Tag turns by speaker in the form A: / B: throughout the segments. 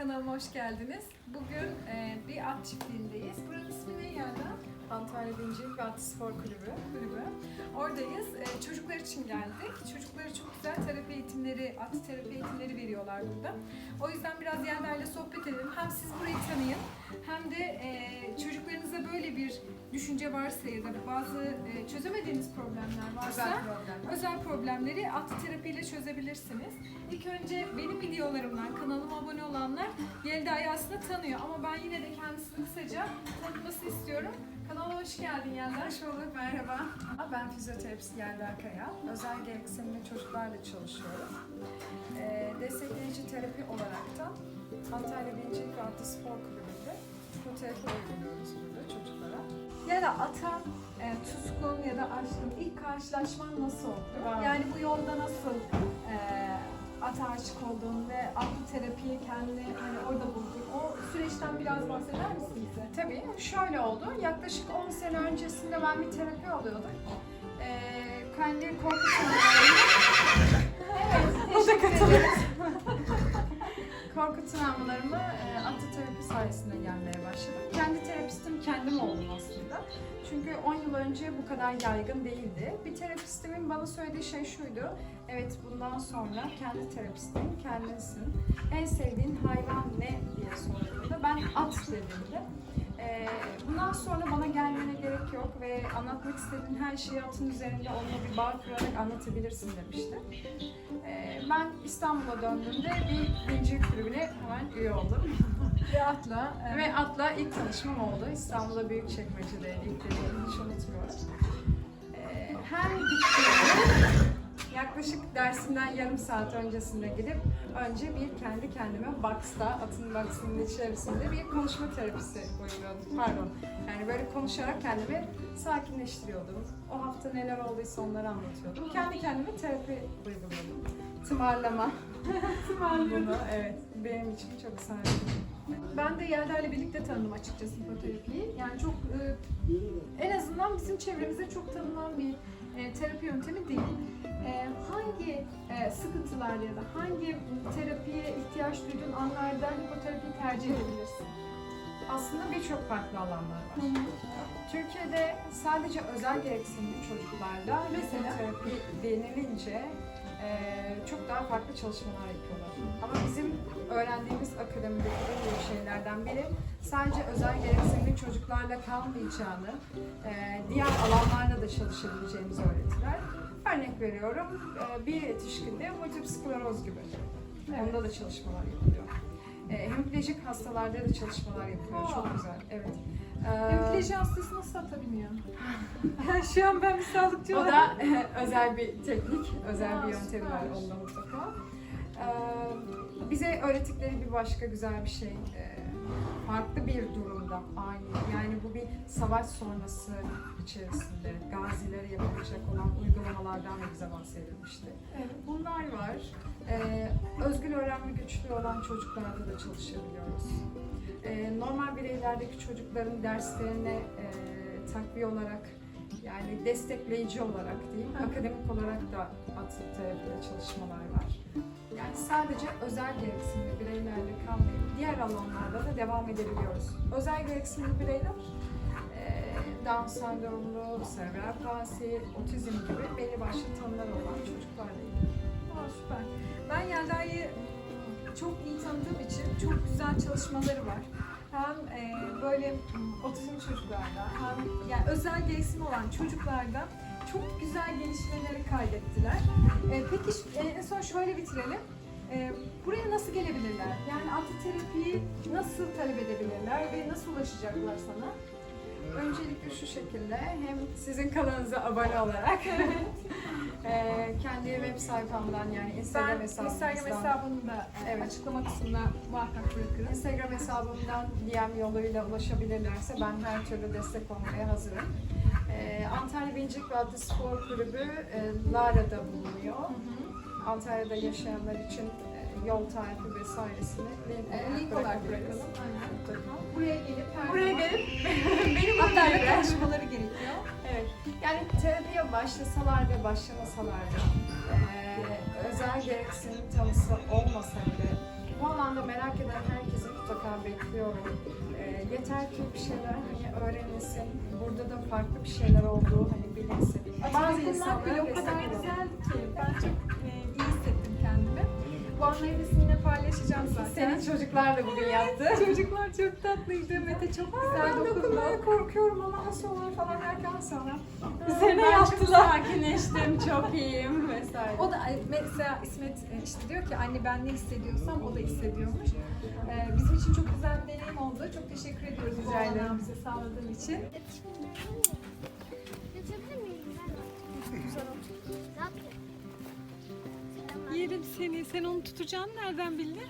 A: Kanalıma hoş geldiniz. Bugün e, bir at çiftliğindeyiz. Buranın ismi ne Yelda?
B: Antalya Bincilik ve Atlı Spor Kulübü.
A: Kulübü. Oradayız. E, çocuklar için geldik. Çocuklara çok güzel terapi eğitimleri, at terapi eğitimleri veriyorlar burada. O yüzden biraz Yelda ile sohbet edelim. Hem siz burayı tanıyın hem de e, çocuklarınıza böyle bir düşünce varsa ya da bazı e, çözemediğiniz problemler varsa
B: Özel problem.
A: özel problemleri at terapiyle çözebilirsiniz. İlk önce benim videolarımdan kanalıma abone olanlar Yelda'yı aslında tanıyor ama ben yine de kendisini kısaca tanıtmasını istiyorum. Kanala hoş geldin Yelda.
B: Hoş bulduk, merhaba. Ben fizyoterapist Yelda Kaya. Özel gereksinimli çocuklarla çalışıyorum. Ee, destekleyici terapi olarak da Antalya Bincilik Atlı Spor Kulübü'nde psikoterapi uyguluyoruz burada çocuklara.
A: Yelda ata e, tutkun ya da aşkın ilk karşılaşman nasıl oldu?
B: Wow.
A: Yani bu yolda nasıl e, ata aşık oldun ve atlı terapiyi kendini hani orada buldun? O süreçten biraz bahseder misin bize?
B: Tabii şöyle oldu. Yaklaşık 10 sene öncesinde ben bir terapi alıyordum. Ee, kendi korku travmalarımı... Evet, teşekkür ederim. Korku travmalarımı e, atı terapi sayesinde gelmeye başladım. Kendi terapistim kendim oldum aslında. Çünkü 10 yıl önce bu kadar yaygın değildi. Bir terapistimin bana söylediği şey şuydu. Evet bundan sonra kendi terapistin, kendinsin. En sevdiğin hayvan ne diye sorduğunda ben at dediğimde ee, bundan sonra bana gelmene gerek yok ve anlatmak istediğin her şeyi atın üzerinde onunla bir bağ kurarak anlatabilirsin demişti. Ee, ben İstanbul'a döndüğümde bir binci kulübüne hemen üye oldum.
A: Ve atla. e,
B: ve atla ilk tanışmam oldu. İstanbul'da Büyükçekmece'de ilk dediğimi hiç unutmuyorum. Ee, her gittiğimde yaklaşık dersinden yarım saat öncesinde gidip önce bir kendi kendime box'ta, atın box'ının içerisinde bir konuşma terapisi uyguluyordum. Pardon. Yani böyle konuşarak kendimi sakinleştiriyordum. O hafta neler olduysa onları anlatıyordum. Kendi kendime terapi uyguluyordum. Tımarlama. Bunu evet benim için çok sardı.
A: Ben de Yelda ile birlikte tanıdım açıkçası hipoterapiyi. Yani çok e, en azından bizim çevremizde çok tanınan bir e, terapi yöntemi değil. E, hangi e, sıkıntılar ya da hangi terapiye ihtiyaç duyduğun anlarda hipoterapiyi tercih edebilirsin?
B: Aslında birçok farklı alanlar var. Türkiye'de sadece özel gereksinimli çocuklarda
A: Mesela?
B: terapi denilince çok daha farklı çalışmalar yapıyorlar. Ama bizim öğrendiğimiz akademideki en büyük şeylerden biri sadece özel gereksinimli çocuklarla kalmayacağını, eee, diğer alanlarda da çalışabileceğimizi öğretiler. Örnek veriyorum, eee, bir yetişkinde multiple skleroz gibi. Onda da çalışmalar yapılıyor. Eee hemipleji hastalarda da çalışmalar yapılıyor. Çok güzel. Evet. Eee,
A: Hemipleji hastası nasıl atabiliyor? Şu an ben bir sağlıkçı
B: O
A: olarak...
B: da e, özel bir teknik, özel
A: Aa,
B: bir yöntemi var
A: süper.
B: onda mutlaka. Ee, bize öğrettikleri bir başka güzel bir şey. Ee, farklı bir durumda aynı. Yani bu bir savaş sonrası içerisinde gazilere yapılacak olan uygulamalardan da bize bahsedilmişti.
A: Evet.
B: Bunlar var. Ee, özgür öğrenme güçlüğü olan çocuklarda da çalışabiliyoruz. Bireylerdeki çocukların derslerine e, takviye olarak yani destekleyici olarak diyeyim, akademik olarak da atıp terapide çalışmalar var. Yani sadece özel gereksinimli bireylerle kalmayıp diğer alanlarda da devam edebiliyoruz. Özel gereksinimli bireyler e, Down sendromlu, serebral palsi, otizm gibi belli başlı tanılar olan çocuklarla ilgili.
A: Aa, süper. Ben Yelda'yı çok iyi tanıdığım için çok güzel çalışmaları var. Hem e, böyle otizm çocuklarda hem yani özel gereksinim olan çocuklarda çok güzel gelişmeleri kaydettiler. E, peki e, en son şöyle bitirelim. E, buraya nasıl gelebilirler? Yani atlı terapiyi nasıl talep edebilirler ve nasıl ulaşacaklar sana?
B: Öncelikle şu şekilde hem sizin kanalınıza abone olarak eee, kendi web sayfamdan yani Instagram
A: Ben
B: hesabımdan
A: Instagram hesabını da e,
B: Evet.
A: açıklama kısmına muhakkak bırakırım.
B: Instagram hesabımdan DM yoluyla ulaşabilirlerse ben her türlü destek olmaya hazırım. Eee, Antalya Bincik ve Atlı Spor Kulübü eee, Lara'da bulunuyor. Antalya'da yaşayanlar için eee, yol tarifi vesairesini link,
A: E, link olarak bırakalım. Aynen. Buraya gelip her
B: Buraya
A: zaman
B: gelip Yani terapiye başlasalar ve başlamasalar da e, özel gereksinim tanısı olmasa olmasaydı bu alanda merak eden herkesi mutlaka bekliyorum. E, yeter ki bir şeyler hani öğrenilsin. Burada da farklı bir şeyler olduğu hani bilinsin. Bazı insanlar
A: o kadar güzel ki ben çok bu anları da sizinle paylaşacağım zaten.
B: Senin çocuklar da bugün yaptı.
A: Çocuklar çok tatlıydı. Mete çok güzel
B: Ben
A: dokundu.
B: dokunmaya korkuyorum ama nasıl olur falan derken sonra
A: Üzerine
B: ben
A: yaptılar.
B: çok sakinleştim, çok iyiyim vesaire.
A: O da mesela İsmet e, işte diyor ki anne ben ne hissediyorsam o da hissediyormuş. Ee, bizim için çok güzel bir deneyim oldu. Çok teşekkür ediyoruz bu
B: Rica ederim.
A: olanağı bize sağladığın için.
C: Geçebilir miyim? Güzel oldu. Ne yapayım?
A: Yerim seni. Sen onu tutacağını nereden bildin?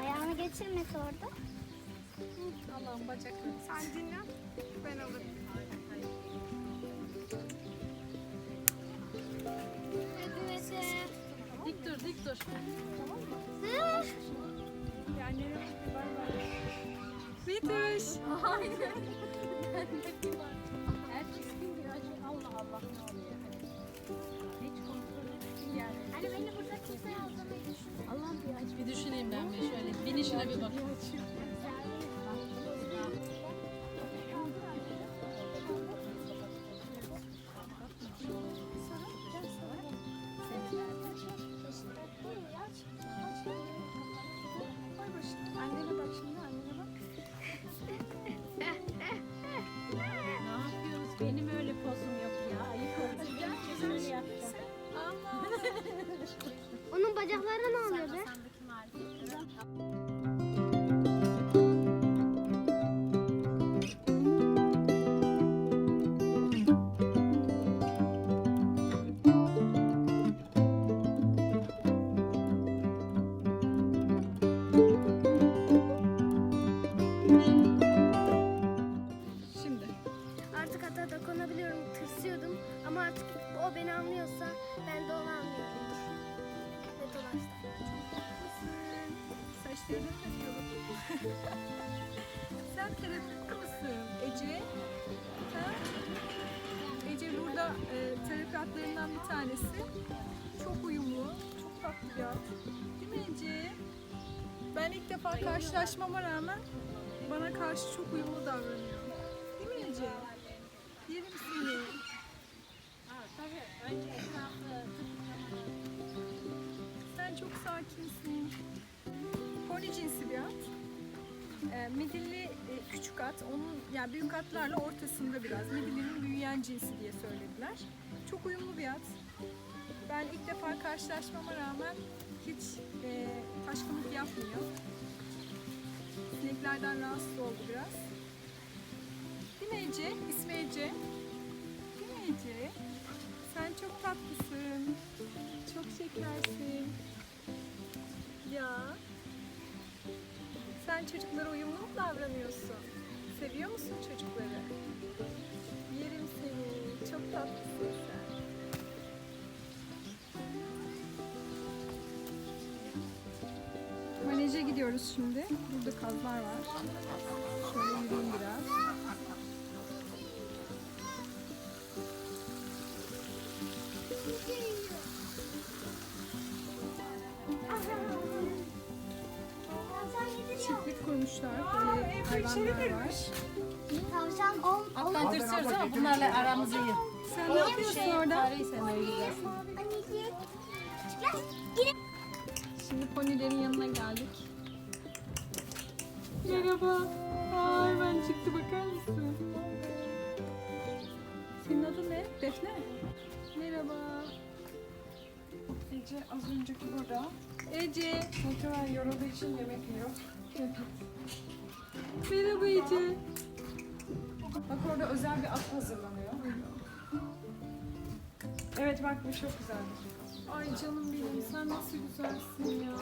C: Ayağını geçirmesi orada.
A: Allah'ım bacaklarını. Sen dinle. Ben alırım.
C: Dik dur, dik dur.
A: Bitiş.
C: Hani beni burada kimse yazlamayı düşünmüyor.
D: Allah bir aç bir düşüneyim ben bir şöyle. Binişine bir bak.
A: Takalım. Sen terapist mısın Ece? Ha? Ece burada e, terapi hatlarından bir tanesi. Çok uyumlu, çok tatlı bir hat. Değil mi Ece? Ben ilk defa karşılaşmama rağmen bana karşı çok uyumlu davranıyor. Değil mi Ece? Yerim seni. Sen çok sakinsin. Pony cinsi bir at. E, midilli e, küçük at. Onun yani büyük atlarla ortasında biraz. Midillinin büyüyen cinsi diye söylediler. Çok uyumlu bir at. Ben ilk defa karşılaşmama rağmen hiç e, taşkınlık yapmıyor. Sineklerden rahatsız oldu biraz. Değil mi Ece? İsmi Ece. Değil mi Ece? Sen çok tatlısın. Çok şekersin. Ya. Sen çocuklara uyumlu mu davranıyorsun? Seviyor musun çocukları? Yerim seni. Çok tatlısın sen. Koleje gidiyoruz şimdi. Burada kazlar var. Şöyle yürüyeyim biraz. Çiftlik kurmuşlar. Böyle hayvanlar var.
C: Tavşan ol.
D: Alttan tırsıyoruz ama bunlarla aramızı iyi.
A: Sen ne yapıyorsun orada?
D: Sen.
A: Şimdi ponilerin yanına geldik. Merhaba. Aa, hemen çıktı bakar mısın? Senin adın ne? Defne. Merhaba.
B: Ece az önceki burada.
A: Ece.
B: Muhtemelen yorulduğu için yemek yiyor.
A: Merhaba Ece.
B: Bak orada özel bir at hazırlanıyor. Evet bak bu çok güzeldir.
A: Ay canım benim sen nasıl güzelsin ya.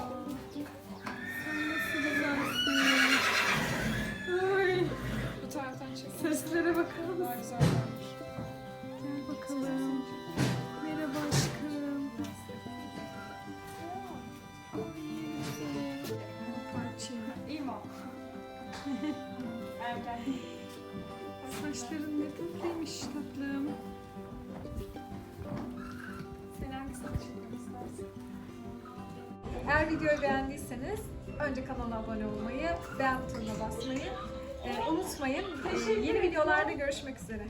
A: Saçların ne tatlıymış tatlım. Sen videoyu beğendiyseniz önce kanala abone olmayı, beğen butonuna basmayı e, unutmayın. E, yeni videolarda görüşmek üzere.